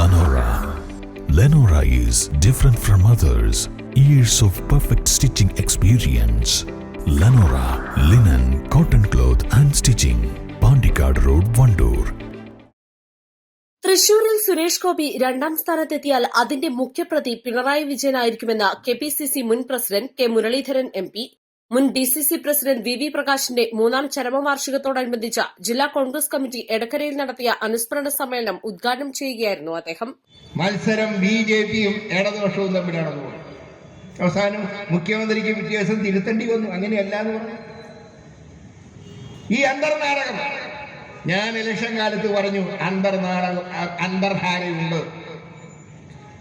Lenora. Lenora is different from others. Years of perfect stitching experience. Lenora linen, cotton cloth and stitching. Pandikad Road, Vandoor. തൃശൂരിൽ സുരേഷ് ഗോപി രണ്ടാം സ്ഥാനത്തെത്തിയാൽ അതിന്റെ മുഖ്യപ്രതി പിണറായി വിജയനായിരിക്കുമെന്ന് K P C C മുൻ president K Muraleedharan M P മുൻ D C C president V V പ്രകാശിന്റെ മൂന്നാം ചരമവാർഷികത്തോടനുബന്ധിച്ച ജില്ലാ കോൺഗ്രസ് കമ്മിറ്റി എടക്കരയിൽ നടത്തിയ അനുസ്മരണ സമ്മേളനം ഉദ്ഘാടനം ചെയ്യുകയായിരുന്നു അദ്ദേഹം. മത്സരം ബി ജെ പിയും ഇടതുപക്ഷവും തമ്മിലാണ് അവസാനം മുഖ്യമന്ത്രിക്ക് വ്യത്യാസം തിരുത്തേണ്ടി വന്നു. അങ്ങനെയല്ല എന്ന് പറഞ്ഞു. ഈ അന്തർനാടകം ഞാൻ ഇലക്ഷൻ കാലത്ത് പറഞ്ഞു അന്തർനാടകം അന്തർധാരയുണ്ട്.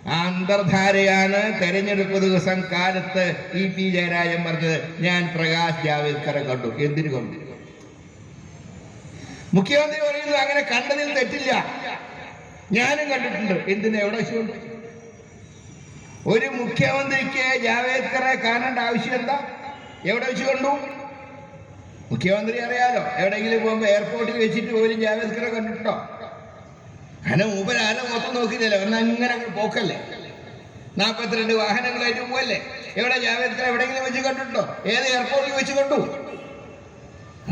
ആ അന്തർധാരയാണ് തെരഞ്ഞെടുപ്പ് ദിവസം കാലത്ത് ഇ പി ജയരാജൻ പറഞ്ഞത്. ഞാൻ പ്രകാശ് ജാവേദ്കറെ കണ്ടു. എന്തിനു കണ്ടു? മുഖ്യമന്ത്രി പറയുന്നത് അങ്ങനെ കണ്ടതിൽ തെറ്റില്ല. ഞാനും കണ്ടിട്ടുണ്ട്. എന്തിന്? എവിടെ ഒരു മുഖ്യമന്ത്രിക്ക് ജാവേദ്കറെ കാണേണ്ട ആവശ്യം എന്താ? എവിടെ വെച്ച് കണ്ടു? മുഖ്യമന്ത്രി അറിയാലോ. എവിടെയെങ്കിലും പോകുമ്പോൾ എയർപോർട്ടിൽ വെച്ചിട്ട് പോലും ജാവേദ്കറെ അങ്ങനെ മൂപ്പരാലും മൊത്തം നോക്കിയില്ലല്ലോ ഒന്ന് അങ്ങനെ പോക്കല്ലേ? നാൽപ്പത്തിരണ്ട് വാഹനങ്ങളായിട്ട് പോവല്ലേ? എവിടെ ജാവേദ്കർ എവിടെയെങ്കിലും വെച്ച് കണ്ടിട്ടുണ്ടോ? ഏത് എയർപോർട്ടിൽ വെച്ച് കണ്ടു?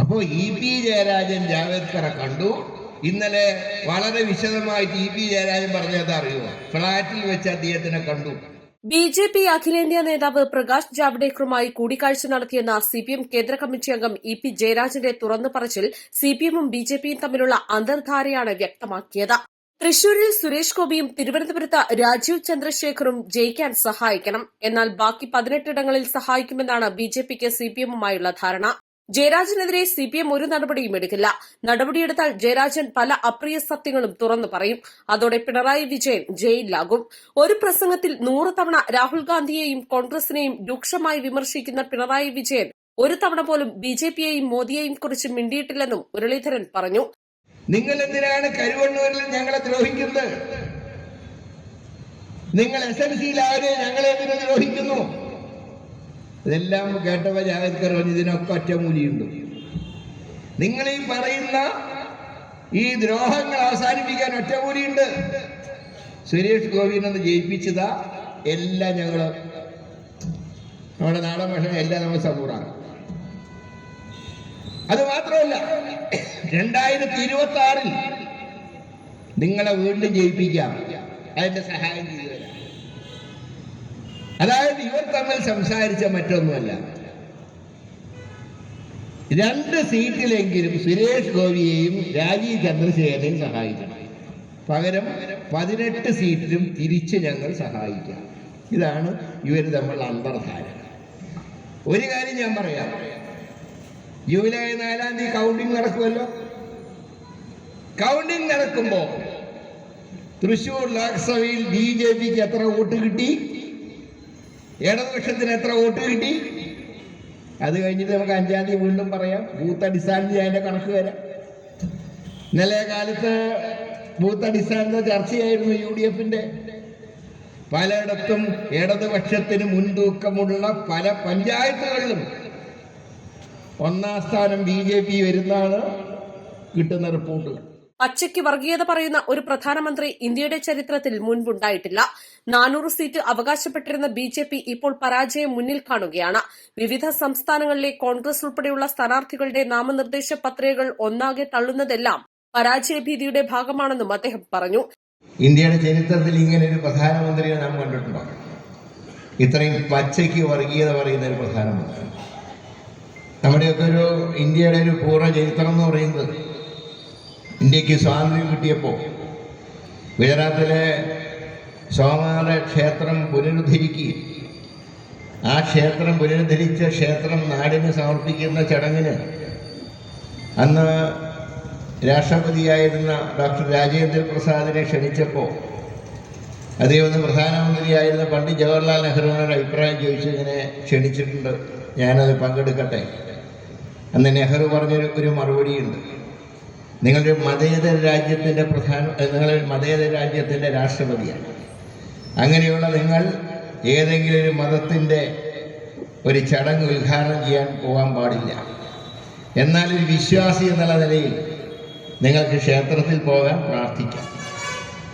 അപ്പോ ഇ പി ജയരാജൻ ജാവേദ്കറെ കണ്ടു. ഇന്നലെ വളരെ വിശദമായിട്ട് ഇ പി ജയരാജൻ പറഞ്ഞത് അറിയുമോ ഫ്ളാറ്റിൽ വെച്ച് അദ്ദേഹത്തിനെ കണ്ടു. ബി ജെ പി അഖിലേന്ത്യാ നേതാവ് പ്രകാശ് ജാവ്ദേക്കറുമായി കൂടിക്കാഴ്ച നടത്തിയെന്ന സി പി എം കേന്ദ്ര കമ്മിറ്റി അംഗം ഇ പി ജയരാജന്റെ തുറന്നു പറച്ചിൽ സി പി എമ്മും ബി ജെ പിയും തമ്മിലുള്ള അന്തർധാരയാണ് വ്യക്തമാക്കിയത്. തൃശൂരിൽ സുരേഷ് ഗോപിയും തിരുവനന്തപുരത്ത് രാജീവ് ചന്ദ്രശേഖറും ജയിക്കാൻ സഹായിക്കണം. എന്നാൽ ബാക്കി പതിനെട്ടിടങ്ങളിൽ സഹായിക്കുമെന്നാണ് ബി ജെ പിക്ക് സി പി ധാരണ. ജയരാജനെതിരെ സിപിഎം ഒരു നടപടിയും എടുക്കില്ല. നടപടിയെടുത്താൽ ജയരാജൻ പല അപ്രിയ സത്യങ്ങളും തുറന്നു പറയും. അതോടെ പിണറായി വിജയൻ ജയിലിലാകും. ഒരു പ്രസംഗത്തിൽ നൂറ് തവണ രാഹുൽ ഗാന്ധിയെയും കോൺഗ്രസിനെയും രൂക്ഷമായി വിമർശിക്കുന്ന പിണറായി വിജയൻ ഒരു തവണ പോലും ബിജെപിയെയും മോദിയെയും കുറിച്ച് മിണ്ടിയിട്ടില്ലെന്നും മുരളീധരൻ പറഞ്ഞു. നിങ്ങൾ എന്തിനാണ് കരുവണ്ണൂരിൽ ഞങ്ങളെ ദ്രോഹിക്കുന്നത്? നിങ്ങൾ എസ് എൽ സിയിലാവരെ ഞങ്ങളെ എന്തിനു ദ്രോഹിക്കുന്നു? ഇതെല്ലാം കേട്ടവ ജാവേദ്കർ പറഞ്ഞു ഇതിനൊക്കെ ഒറ്റമൂലിയുണ്ട് നിങ്ങൾ ഈ പറയുന്ന ഈ ദ്രോഹങ്ങൾ അവസാനിപ്പിക്കാൻ ഒറ്റമൂലിയുണ്ട് സുരേഷ് ഗോപിനൊന്ന് ജയിപ്പിച്ചതാ എല്ലാം ഞങ്ങൾ നമ്മുടെ നാടൻ ഭക്ഷണം എല്ലാം നമ്മൾ സമ്പൂർണമാണ് അത് മാത്രമല്ല രണ്ടായിരത്തി ഇരുപത്തി ആറിൽ നിങ്ങളെ വീണ്ടും ജയിപ്പിക്കാം. അതിന്റെ സഹായം ചെയ്തു അതായത് ഇവർ തമ്മിൽ സംസാരിച്ച മറ്റൊന്നുമല്ല. രണ്ട് സീറ്റിലെങ്കിലും സുരേഷ് ഗോപിയെയും രാജീവ് ചന്ദ്രശേഖരനെയും സഹായിക്കണം. പകരം പതിനെട്ട് സീറ്റിലും തിരിച്ച് ഞങ്ങൾ സഹായിക്കാം. ഇതാണ് ഇവർ തമ്മിലുള്ള അന്തർധാര ഒരു കാര്യം ഞാൻ പറയാം. ജൂലൈ നാലാം തീയതി കൗണ്ടിങ് നടക്കുമല്ലോ? കൗണ്ടിങ് നടക്കുമ്പോ തൃശൂർ ലോക്സഭയിൽ ബി ജെ പിക്ക് എത്ര വോട്ട് കിട്ടി? ഇടതുപക്ഷത്തിന് എത്ര വോട്ട് കിട്ടി? അത് കഴിഞ്ഞിട്ട് നമുക്ക് അഞ്ചാം തീയതി വീണ്ടും പറയാം. ബൂത്ത് അടിസ്ഥാനത്തിൽ അതിന്റെ കണക്ക് വരാം. ഇന്നലെ കാലത്ത് ബൂത്ത് അടിസ്ഥാനത്തെ ചർച്ചയായിരുന്നു യു ഡി എഫിന്റെ പലയിടത്തും ഇടതുപക്ഷത്തിന് മുൻതൂക്കമുള്ള പല പഞ്ചായത്തുകളിലും ഒന്നാം സ്ഥാനം ബി ജെ പി വരുന്നതാണ് കിട്ടുന്ന റിപ്പോർട്ടുകൾ പച്ചയ്ക്ക് വർഗീയത പറയുന്ന ഒരു പ്രധാനമന്ത്രി ഇന്ത്യയുടെ ചരിത്രത്തിൽ മുൻപുണ്ടായിട്ടില്ല. നാനൂറ് സീറ്റ് അവകാശപ്പെട്ടിരുന്ന ബി ജെ പി ഇപ്പോൾ പരാജയം മുന്നിൽ കാണുകയാണ്. വിവിധ സംസ്ഥാനങ്ങളിലെ കോൺഗ്രസ് ഉൾപ്പെടെയുള്ള സ്ഥാനാർത്ഥികളുടെ നാമനിർദ്ദേശ പത്രികകൾ ഒന്നാകെ തള്ളുന്നതെല്ലാം പരാജയഭീതിയുടെ ഭാഗമാണെന്നും അദ്ദേഹം പറഞ്ഞു. ഇന്ത്യയുടെ ചരിത്രത്തിൽ ഇങ്ങനെ ഒരു പ്രധാനമന്ത്രിയെ നാം കണ്ടിട്ടുണ്ടോ? ഇത്രയും പച്ചയ്ക്ക് വർഗീയത പറയുന്ന ഒരു പ്രധാനമന്ത്രി. നമ്മുടെയൊക്കെ ഒരു ഇന്ത്യയുടെ ഒരു പൂർണ ചരിത്രം എന്ന് പറയുന്നത് ഇന്ത്യയ്ക്ക് സ്വാതന്ത്ര്യം കിട്ടിയപ്പോൾ ഗുജറാത്തിലെ സോമനാഥ ക്ഷേത്രം പുനരുദ്ധരിക്കുകയും ആ ക്ഷേത്രം പുനരുദ്ധരിച്ച ക്ഷേത്രം നാടിന് സമർപ്പിക്കുന്ന ചടങ്ങിന് അന്ന് രാഷ്ട്രപതിയായിരുന്ന ഡോക്ടർ രാജേന്ദ്ര പ്രസാദിനെ ക്ഷണിച്ചപ്പോൾ അദ്ദേഹം പ്രധാനമന്ത്രിയായിരുന്ന പണ്ഡിറ്റ് ജവഹർലാൽ നെഹ്റുവിനോട് അഭിപ്രായം ചോദിച്ചു ഇങ്ങനെ ക്ഷണിച്ചിട്ടുണ്ട്. ഞാനത് പങ്കെടുക്കട്ടെ? അന്ന് നെഹ്റു പറഞ്ഞൊരു ഒരു മറുപടിയുണ്ട്. നിങ്ങളൊരു മതേതര രാജ്യത്തിന്റെ പ്രധാന നിങ്ങളൊരു മതേതര രാജ്യത്തിന്റെ രാഷ്ട്രപതിയാണ്. അങ്ങനെയുള്ള നിങ്ങൾ ഏതെങ്കിലും ഒരു മതത്തിന്റെ ഒരു ചടങ്ങ് ഉദ്ഘാടനം ചെയ്യാൻ പോകാൻ പാടില്ല. എന്നാൽ ഒരു വിശ്വാസി എന്നുള്ള നിലയിൽ നിങ്ങൾക്ക് ക്ഷേത്രത്തിൽ പോകാൻ പ്രാർത്ഥിക്കാം.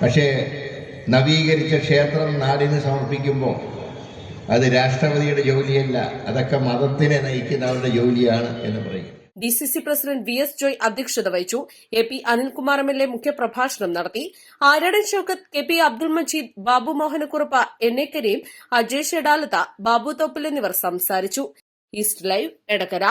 പക്ഷേ നവീകരിച്ച ക്ഷേത്രം നാടിന് സമർപ്പിക്കുമ്പോൾ അത് രാഷ്ട്രപതിയുടെ ജോലിയല്ല അതൊക്കെ മതത്തിനെ നയിക്കുന്നവരുടെ ജോലിയാണ് എന്ന് പറയും. D C C president V S Joy അധ്യക്ഷത വഹിച്ചു. A P Anilkumar M L A മുഖ്യപ്രഭാഷണം നടത്തി. Aradan Shoukath K P Abdul Majeed Babu Mohanakurup N A Kareem Ajay ഷെഡാലത്ത Babu Thoppil എന്നിവർ സംസാരിച്ചു. East live Edakkara